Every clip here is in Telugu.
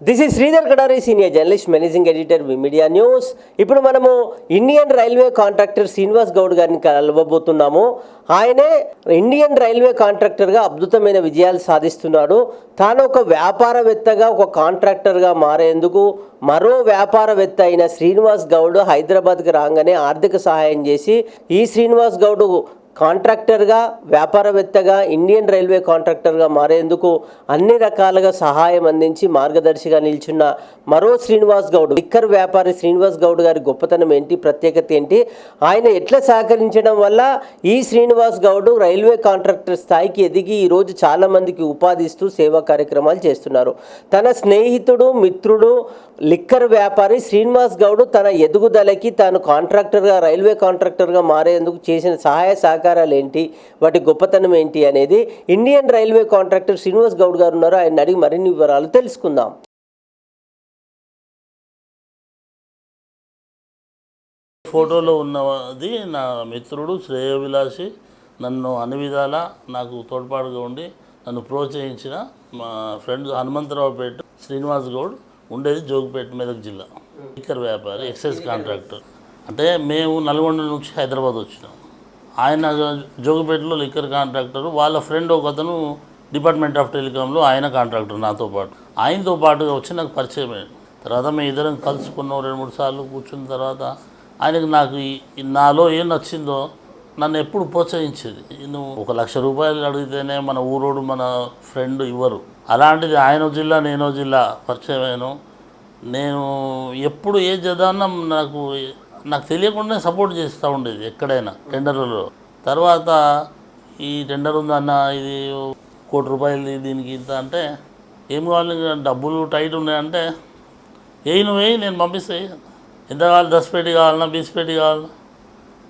This is Sridhar Kadari senior journalist managing editor media news ఇప్పుడు మనము Indian railway contractor Srinivas Goud గారిని కలవబోతున్నాము. ఆయనే ఇండియన్ రైల్వే కాంట్రాక్టర్గా అద్భుతమైన విజయాలు సాధిస్తున్నాడు. తాను ఒక వ్యాపారవేత్తగా ఒక కాంట్రాక్టర్గా మారేందుకు మరో వ్యాపారవేత్త అయిన శ్రీనివాస్ గౌడ్ హైదరాబాద్కి రాగానే ఆర్థిక సహాయం చేసి ఈ శ్రీనివాస్ గౌడ్ కాంట్రాక్టర్గా వ్యాపారవేత్తగా ఇండియన్ రైల్వే కాంట్రాక్టర్గా మారేందుకు అన్ని రకాలుగా సహాయం అందించి మార్గదర్శిగా నిల్చున్న మరో శ్రీనివాస్ గౌడ్. లిక్కర్ వ్యాపారి శ్రీనివాస్ గౌడ్ గారి గొప్పతనం ఏంటి? ప్రత్యేకత ఏంటి? ఆయన ఎట్లా సహకరించడం వల్ల ఈ శ్రీనివాస్ గౌడ్ రైల్వే కాంట్రాక్టర్ స్థాయికి ఎదిగి ఈరోజు చాలామందికి ఉపాధిస్తూ ఉపాధి ఇస్తూ సేవా కార్యక్రమాలు చేస్తున్నారు. తన స్నేహితుడు మిత్రుడు లిక్కర్ వ్యాపారి శ్రీనివాస్ గౌడ్ తన ఎదుగుదలకి తాను కాంట్రాక్టర్గా రైల్వే కాంట్రాక్టర్గా మారేందుకు చేసిన సహాయ సహకారాలు ఏంటి? వాటి గొప్పతనం ఏంటి అనేది Indian railway contractor Srinivas Goud garu ఉన్నారు ఆయన అడిగి మరిన్ని వివరాలు తెలుసుకుందాం. ఫోటోలో ఉన్నది నా మిత్రుడు శ్రేయవిలాసి నన్ను అన్ని విధాలా నాకు తోడ్పాటుగా ఉండి నన్ను ప్రోత్సహించిన మా ఫ్రెండ్ హనుమంతరావుపేట శ్రీనివాస్ గౌడ్ ఉండేది జోగిపేట మెదక్ జిల్లా. స్పీకర్ వ్యాపారి ఎక్సైజ్ కాంట్రాక్టర్. అంటే మేము నల్గొండ నుంచి హైదరాబాద్ వచ్చినాం. ఆయన జోగిపేటలో లిక్కర్ కాంట్రాక్టర్. వాళ్ళ ఫ్రెండ్ ఒక అతను డిపార్ట్మెంట్ ఆఫ్ టెలికాంలో ఆయన కాంట్రాక్టర్ నాతో పాటు. ఆయనతో పాటుగా వచ్చి నాకు పరిచయం తర్వాత మేము ఇద్దరం కలుసుకున్నాం రెండు మూడు సార్లు కూర్చున్న తర్వాత ఆయనకు నాకు ఈ- నాలో ఏం నచ్చిందో నన్ను ఎప్పుడు ప్రోత్సహించేది. నువ్వు ఒక లక్ష రూపాయలు అడిగితేనే మన ఊరోడు మన ఫ్రెండ్ ఇవ్వరు. అలాంటిది ఆయన జిల్లా నేనో జిల్లా పరిచయమైన నేను ఎప్పుడు ఏ చేద్దామన్నా నాకు నాకు తెలియకుండా సపోర్ట్ చేస్తూ ఉండేది ఎక్కడైనా టెండర్లలో. తర్వాత ఈ టెండర్ ఉందన్న ఇది కోటి రూపాయలు దీనికి ఇంత అంటే ఏం కావాలి? ఇంకా డబ్బులు టైట్ ఉన్నాయంటే వేయి నువ్వు వేయి నేను పంపిస్తే ఎంత కావాలి? దస్ పెట్టి కావాలన్నా బీస్ పెట్టి కావాలన్నా.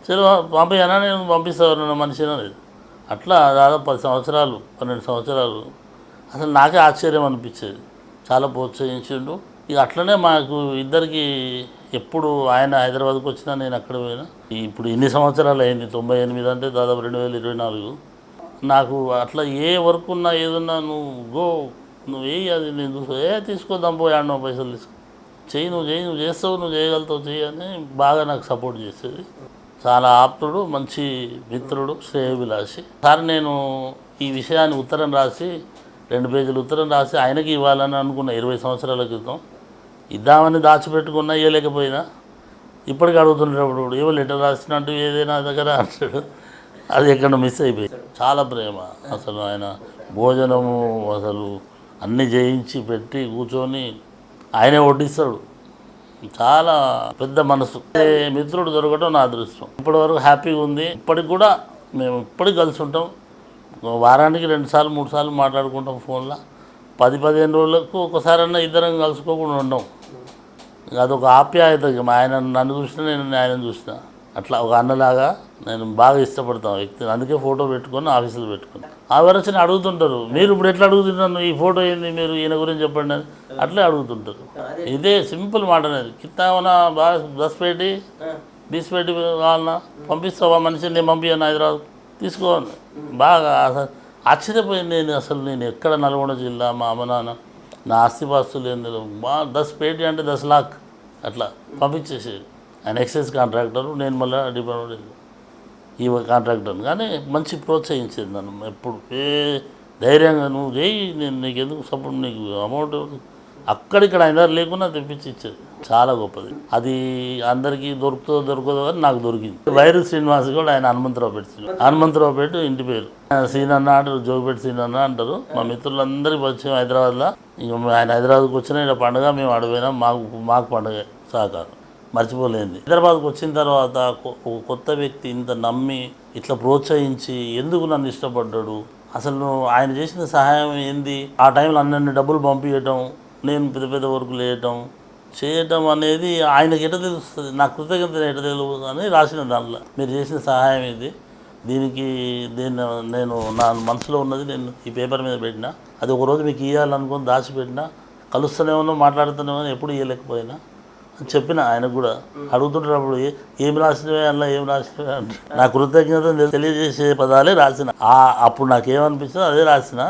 సరే పంపించానా నేను పంపిస్తాను మనిషిని అనేది అట్లా దాదాపు పది సంవత్సరాలు పన్నెండు సంవత్సరాలు. అసలు నాకే ఆశ్చర్యం అనిపించేది. చాలా ప్రోత్సహించిండు. ఇక అట్లనే మాకు ఇద్దరికి ఎప్పుడు ఆయన హైదరాబాద్కి వచ్చినా నేను అక్కడ పోయినా. ఇప్పుడు ఇన్ని సంవత్సరాలు అయింది? తొంభై ఎనిమిది అంటే దాదాపు రెండు వేల ఇరవై నాలుగు. నాకు అట్లా ఏ వర్క్ ఉన్నా ఏదున్నా నువ్వు గో నువ్వు ఏ అది నేను చూసుకో ఏ తీసుకో పోయి ఆడినో పైసలు తీసుకో. చెయ్యి నువ్వు చేయి నువ్వు చేస్తావు నువ్వు చేయగలుగుతావు చెయ్యి అని బాగా నాకు సపోర్ట్ చేసేది. చాలా ఆప్తుడు మంచి మిత్రుడు శ్రేయభిలాషి. సార్ నేను ఈ విషయాన్ని ఉత్తరం రాసి రెండు పేజీలు ఉత్తరం రాసి ఆయనకి ఇవ్వాలని అనుకున్న ఇరవై సంవత్సరాల క్రితం. ఇద్దామని దాచిపెట్టుకున్నా ఇవ్వలేకపోయినా ఇప్పటికి అడుగుతున్నప్పుడు ఏమో లెటర్ రాసినట్టు ఏదైనా దగ్గర అంటాడు. అది ఎక్కడ మిస్ అయిపోయింది. చాలా ప్రేమ. అసలు ఆయన భోజనము అసలు అన్నీ చేయించి పెట్టి కూర్చొని ఆయనే వడ్డిస్తాడు. చాలా పెద్ద మనసు. ఏ మిత్రుడు దొరకడం నా అదృష్టం. ఇప్పటివరకు హ్యాపీగా ఉంది. ఇప్పటికి కూడా మేము ఇప్పటికి కలిసి ఉంటాం. వారానికి రెండు సార్లు మూడు సార్లు మాట్లాడుకుంటాం ఫోన్లో. పది పదిహేను రోజులకు ఒకసారన్నా ఇద్దరం కలుసుకోకుండా ఉండం. అదొక ఆప్యాయత. మా ఆయన నన్ను చూసినా నేను ఆయన చూసిన. అట్లా ఒక అన్నలాగా నేను బాగా ఇష్టపడతాను వ్యక్తిని. అందుకే ఫోటో పెట్టుకొని ఆఫీసులో పెట్టుకుని ఆ వరచని అడుగుతుంటారు. మీరు ఇప్పుడు ఎట్లా అడుగుతున్నాను ఈ ఫోటో ఏంది మీరు? ఈయన గురించి చెప్పండి అని. అట్లే అడుగుతుంటారు. ఇదే సింపుల్ మాట అనేది. కిత్తామన్నా బాగా బస్ పెట్టి బీస్ పెట్టి కావాలన్నా పంపిస్తావా? మనిషిని నేను పంపించాను హైదరాబాద్ తీసుకోవాలి బాగా ఆశ్చర్యపోయింది నేను అసలు నేను ఎక్కడ నల్గొండ జిల్లా మా అమ్మ నాన్న నా ఆస్తిపాస్తులు ఏంది మా దస్ పేటీ అంటే దస్ లాక్ అట్లా పంపించేసేది. ఆయన ఎక్సైజ్ కాంట్రాక్టర్ నేను మళ్ళీ డిపార్ట్మెంట్ ఈ కాంట్రాక్టర్ కానీ మంచి ప్రోత్సహించేది నన్ను ఎప్పుడు. ఏ ధైర్యంగా నువ్వు చేయి నేను నీకు ఎందుకు సపోర్ట్ నీకు అమౌంట్ అక్కడిక్కడ ఆయన దగ్గర లేకుండా తెప్పించి ఇచ్చేది. చాలా గొప్పది. అది అందరికీ దొరుకుతో దొరకదో కానీ నాకు దొరికింది. వైరు శ్రీనివాస్ కూడా ఆయన హనుమంతరావు పెట్టి హనుమంతరావు పెట్టు ఇంటి పేరు. సీన్ అన్న అంటారు జోగిపేట సీన్ అన్న అంటారు. మా మిత్రులందరికీ పరిచయం హైదరాబాద్లో ఇంక ఆయన హైదరాబాద్కి వచ్చిన ఇక్కడ పండుగ మేము అడిపోయినాం మాకు మాకు పండుగ సహకారం. మర్చిపోలేంది హైదరాబాద్కి వచ్చిన తర్వాత కొ- ఒక కొత్త వ్యక్తి ఇంత నమ్మి ఇట్లా ప్రోత్సహించి ఎందుకు నన్ను ఇష్టపడ్డాడు? అసలు ఆయన చేసిన సహాయం ఏంది? ఆ టైంలో అన్నీ డబ్బులు పంపించటం నేను పెద్ద పెద్ద వర్కులు వేయటం చేయటం అనేది ఆయనకి ఎట తెలుస్తుంది? నా కృతజ్ఞత ఎట తెలుగు అని రాసిన దాంట్లో మీరు చేసిన సహాయం ఇది. దీనికి దీన్ని నేను నా మనసులో ఉన్నది నేను ఈ పేపర్ మీద పెట్టిన. అది ఒకరోజు మీకు ఇవ్వాలనుకొని దాచిపెట్టిన. కలుస్తూనే ఉన్నా మాట్లాడుతూనే ఉన్నా ఎప్పుడు ఇవ్వలేకపోయినా అని చెప్పిన ఆయనకు కూడా. అడుగుతుంటప్పుడు ఏం రాసినవే అలా ఏం రాసినవే అంటే నా కృతజ్ఞత తెలియజేసే పదాలే రాసిన. అప్పుడు నాకేమనిపిస్తుందో అదే రాసిన.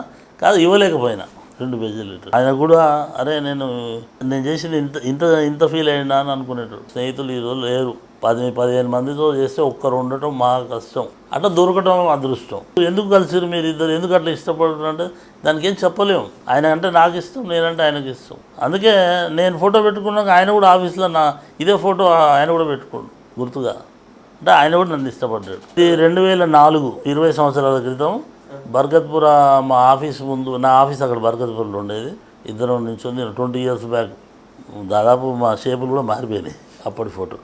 కాదు ఇవ్వలేకపోయినా. రెండు పేజీలు ఆయన కూడా అరే నేను నేను చేసిన ఇంత ఇంత ఇంత ఫీల్ అయినా అని అనుకునేటాడు. స్నేహితులు ఈరోజు లేరు. పది పదిహేను మందితో చేస్తే ఒక్కరు ఉండటం మా కష్టం. అట్లా దొరకటం అదృష్టం. ఎందుకు కలిసిరు మీరు ఇద్దరు? ఎందుకు అట్లా ఇష్టపడుతున్నారు? అంటే దానికి ఏం చెప్పలేము ఆయన అంటే నాకు ఇష్టం నేనంటే ఆయనకి ఇష్టం. అందుకే నేను ఫోటో పెట్టుకున్నాక ఆయన కూడా ఆఫీస్లో నా ఇదే ఫోటో ఆయన కూడా పెట్టుకోండు గుర్తుగా. అంటే ఆయన కూడా నన్ను ఇష్టపడ్డాడు. ఇది రెండు వేల నాలుగు ఇరవై సంవత్సరాల క్రితం బర్గత్పుర మా ఆఫీస్ ముందు నా ఆఫీస్ అక్కడ బర్గత్పూర్లో ఉండేది. ఇద్దరం నుంచి ట్వంటీ ఇయర్స్ బ్యాక్ దాదాపు మా షేపులు కూడా మారిపోయినాయి అప్పటి ఫోటో.